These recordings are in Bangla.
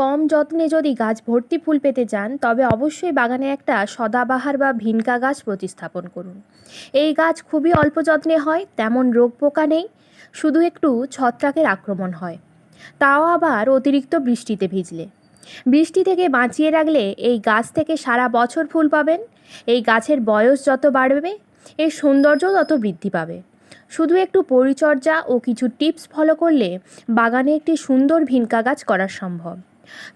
কম যত্নে যদি গাছ ভর্তি ফুল পেতে চান, তবে অবশ্যই বাগানে একটা সদাবাহার বা ভিনকা গাছ প্রতিস্থাপন করুন। এই গাছ খুবই অল্প যত্নে হয়, তেমন রোগ পোকা নেই, শুধু একটু ছত্রাকের আক্রমণ হয়। তাও আবার অতিরিক্ত বৃষ্টিতে ভিজলে। বৃষ্টি থেকে বাঁচিয়ে রাখলে এই গাছ থেকে সারা বছর ফুল পাবেন, এই গাছের বয়স যত বাড়বে, এর সৌন্দর্য তত বৃদ্ধি পাবে। শুধু একটু পরিচর্যা ও কিছু টিপস ফলো করলে বাগানে একটি সুন্দর ভিনকা গাছ করা সম্ভব।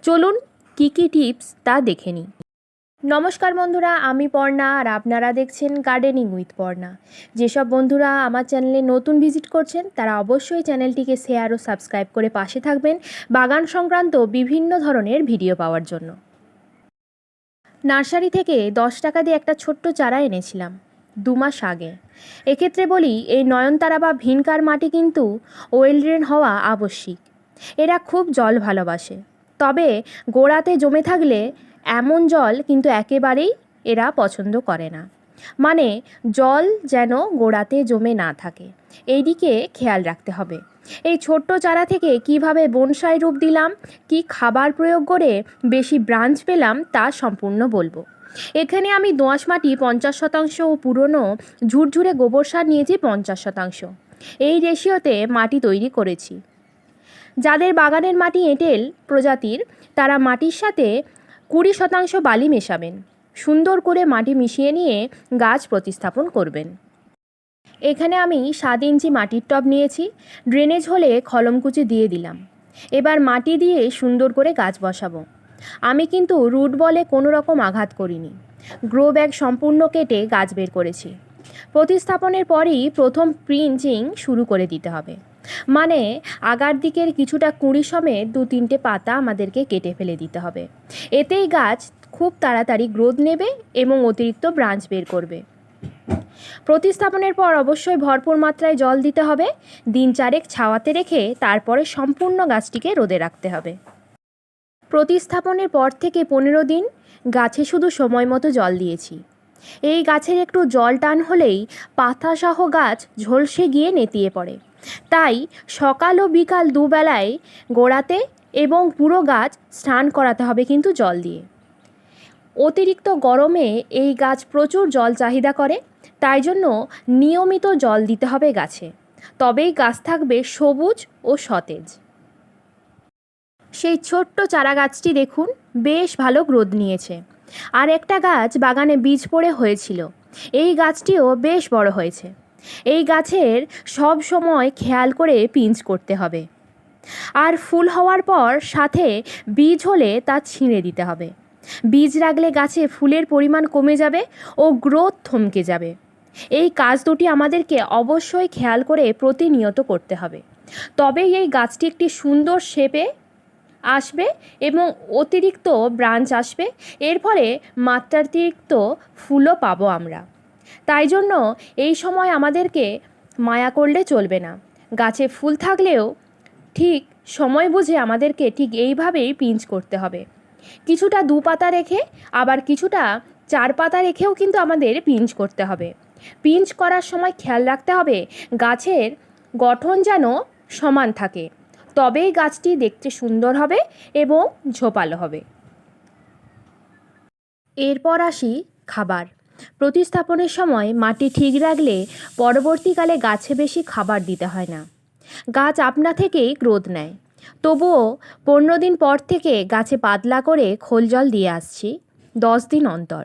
চলুন কী কী টিপস তা দেখে নিই। নমস্কার বন্ধুরা, আমি পর্ণা আর আপনারা দেখছেন গার্ডেনিং উইথ পর্ণা। যেসব বন্ধুরা আমার চ্যানেলে নতুন ভিজিট করছেন, তারা অবশ্যই চ্যানেলটিকে শেয়ার ও সাবস্ক্রাইব করে পাশে থাকবেন বাগান সংক্রান্ত বিভিন্ন ধরনের ভিডিও পাওয়ার জন্য। নার্সারি থেকে দশ টাকা দিয়ে একটা ছোট্ট চারা এনেছিলাম দু মাস আগে। এক্ষেত্রে বলি, এই নয়নতারা বা ভিনকার মাটি কিন্তু ওয়েল ড্রেন হওয়া আবশ্যিক। এরা খুব জল ভালোবাসে। তবে গোড়াতে জমে থাকলে এমন জল কিন্তু একেবারেই এরা পছন্দ করে না। মানে জল যেন গোড়াতে জমে না থাকে। এই দিকে খেয়াল রাখতে হবে। এই ছোট্ট চারা থেকে কীভাবে বনসাই রূপ দিলাম, কি খাবার প্রয়োগ করে বেশি ব্রাঞ্চ পেলাম তা সম্পূর্ণ বলব। এখানে আমি দোঁয়াশ মাটি পঞ্চাশ শতাংশ ও পুরনো ঝুরঝুরে গোবর সার নিয়েছি পঞ্চাশ শতাংশ। এই রেশিওতে মাটি তৈরি করেছি। যাদের বাগানের মাটি এঁটেল প্রজাতির, তারা মাটির সাথে কুড়ি শতাংশ বালি মেশাবেন। সুন্দর করে মাটি মিশিয়ে নিয়ে গাছ প্রতিস্থাপন করবেন। এখানে আমি সাত ইঞ্চি মাটির টব নিয়েছি, ড্রেনেজ হলে খলমকুচি দিয়ে দিলাম। এবার মাটি দিয়ে সুন্দর করে গাছ বসাবো। আমি কিন্তু রুট বলে কোনো রকম আঘাত করিনি। গ্রো ব্যাগ সম্পূর্ণ কেটে গাছ বের করেছি। প্রতিস্থাপনের পরই প্রথম প্রিঞ্চিং শুরু করে দিতে হবে। মানে আগার দিকের কিছুটা কুঁড়ি সমেত দু তিনটে পাতা আমাদেরকে কেটে ফেলে দিতে হবে। এতেই গাছ খুব তাড়াতাড়ি গ্রোথ নেবে এবং অতিরিক্ত ব্রাঞ্চ বের করবে। প্রতিস্থাপনের পর অবশ্যই ভরপুর মাত্রায় জল দিতে হবে। দিন চারেক ছাওয়াতে রেখে তারপরে সম্পূর্ণ গাছটিকে রোদে রাখতে হবে। প্রতিস্থাপনের পর থেকে পনেরো দিন গাছে শুধু সময় মতো জল দিয়েছি। এই গাছের একটু জল টান হলেই পাতাসহ গাছ ঝলসে গিয়ে নেতিয়ে পড়ে। তাই সকাল ও বিকাল দুবেলায় গোড়াতে এবং পুরো গাছ স্নান করাতে হবে কিন্তু জল দিয়ে। অতিরিক্ত গরমে এই গাছ প্রচুর জল চাহিদা করে, তাই জন্য নিয়মিত জল দিতে হবে গাছে। তবেই গাছ থাকবে সবুজ ও সতেজ। সেই ছোট্ট চারা গাছটি দেখুন, বেশ ভালো গ্রোথ নিয়েছে। আর একটা গাছ বাগানে বীজ পড়ে হয়েছিল। এই গাছটিও বেশ বড় হয়েছে। এই গাছের সব সময় খেয়াল করে পিঞ্চ করতে হবে। আর ফুল হওয়ার পর সাথে বীজ হলে তা ছিঁড়ে দিতে হবে। বীজ রাখলে গাছে ফুলের পরিমাণ কমে যাবে ও গ্রোথ থমকে যাবে। এই কাজ দুটি আমাদেরকে অবশ্যই খেয়াল করে প্রতিনিয়ত করতে হবে। তবেই এই গাছটি একটি সুন্দর শেপে আসবে এবং অতিরিক্ত ব্রাঞ্চ আসবে। এর ফলে মাত্রাতিরিক্ত ফুলও পাবো আমরা। তাই জন্য এই সময় আমাদেরকে মায়া করলে চলবে না। গাছে ফুল থাকলেও ঠিক সময় বুঝে আমাদেরকে ঠিক এইভাবেই পিঞ্চ করতে হবে। কিছুটা দু পাতা রেখে আবার কিছুটা চার পাতা রেখেও কিন্তু আমাদের পিঞ্চ করতে হবে। পিঞ্চ করার সময় খেয়াল রাখতে হবে গাছের গঠন যেন সমান থাকে। তবেই গাছটি দেখতে সুন্দর হবে এবং ঝোপালো হবে। এরপর আসি খাবার। প্রতিস্থাপনের সময় মাটি ঠিক রাখলে পরবর্তীকালে গাছে বেশি খাবার দিতে হয় না। গাছ আপনা থেকেই গ্রোথ নেয়। তবুও পনেরো দিন পর থেকে গাছে পাতলা করে খোল জল দিয়ে আসছি, দশ দিন অন্তর।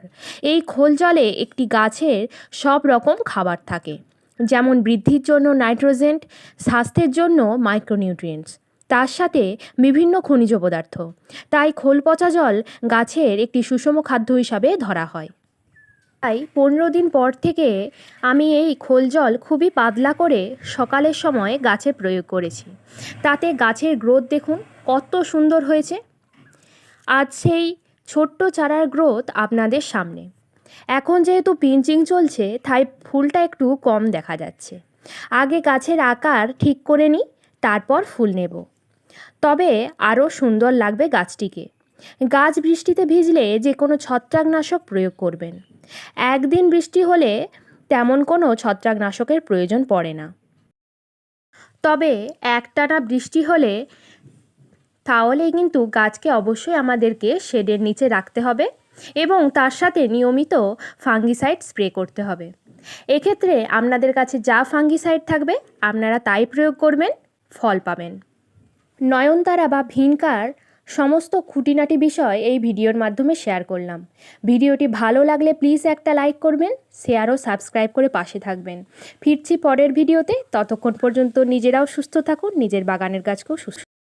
এই খোল জলে একটি গাছের সব রকম খাবার থাকে, যেমন বৃদ্ধির জন্য নাইট্রোজেন, স্বাস্থ্যের জন্য মাইক্রোনিউট্রিয়েন্টস, তার সাথে বিভিন্ন খনিজ পদার্থ। তাই খোল পচা জল গাছের একটি সুষম খাদ্য হিসাবে ধরা হয়। তাই পনেরো দিন পর থেকে আমি এই খোল জল খুবই পাতলা করে সকালের সময় গাছে প্রয়োগ করেছি। তাতে গাছের গ্রোথ দেখুন কত সুন্দর হয়েছে। আজ সেই ছোট্ট চারার গ্রোথ আপনাদের সামনে। এখন যেহেতু পিঞ্চিং চলছে, তাই ফুলটা একটু কম দেখা যাচ্ছে। আগে গাছের আকার ঠিক করে নিই, তারপর ফুল নেব। তবে আরও সুন্দর লাগবে গাছটিকে। গাছ বৃষ্টিতে ভিজলে যে কোনো ছত্রাকনাশক প্রয়োগ করবেন। একদিন বৃষ্টি হলে তেমন কোনো ছত্রাকনাশকের প্রয়োজন পড়ে না। তবে একটানা বৃষ্টি হলে তাহলে কিন্তু গাছকে অবশ্যই আমাদেরকে শেডের নিচে রাখতে হবে এবং তার সাথে নিয়মিত ফাঙ্গিসাইড স্প্রে করতে হবে। এক্ষেত্রে আপনাদের কাছে যা ফাঙ্গিসাইড থাকবে, আপনারা তাই প্রয়োগ করবেন, ফল পাবেন। নয়নতারা বা ভিনকার সমস্ত খুঁটিনাটি বিষয় এই ভিডিওর মাধ্যমে শেয়ার করলাম। ভিডিওটি ভালো লাগলে প্লিজ একটা লাইক করবেন, শেয়ার ও সাবস্ক্রাইব করে পাশে থাকবেন। ফিরছি পরের ভিডিওতে, ততক্ষণ পর্যন্ত নিজেরাও সুস্থ থাকুন, নিজের বাগানের গাছকেও সুস্থ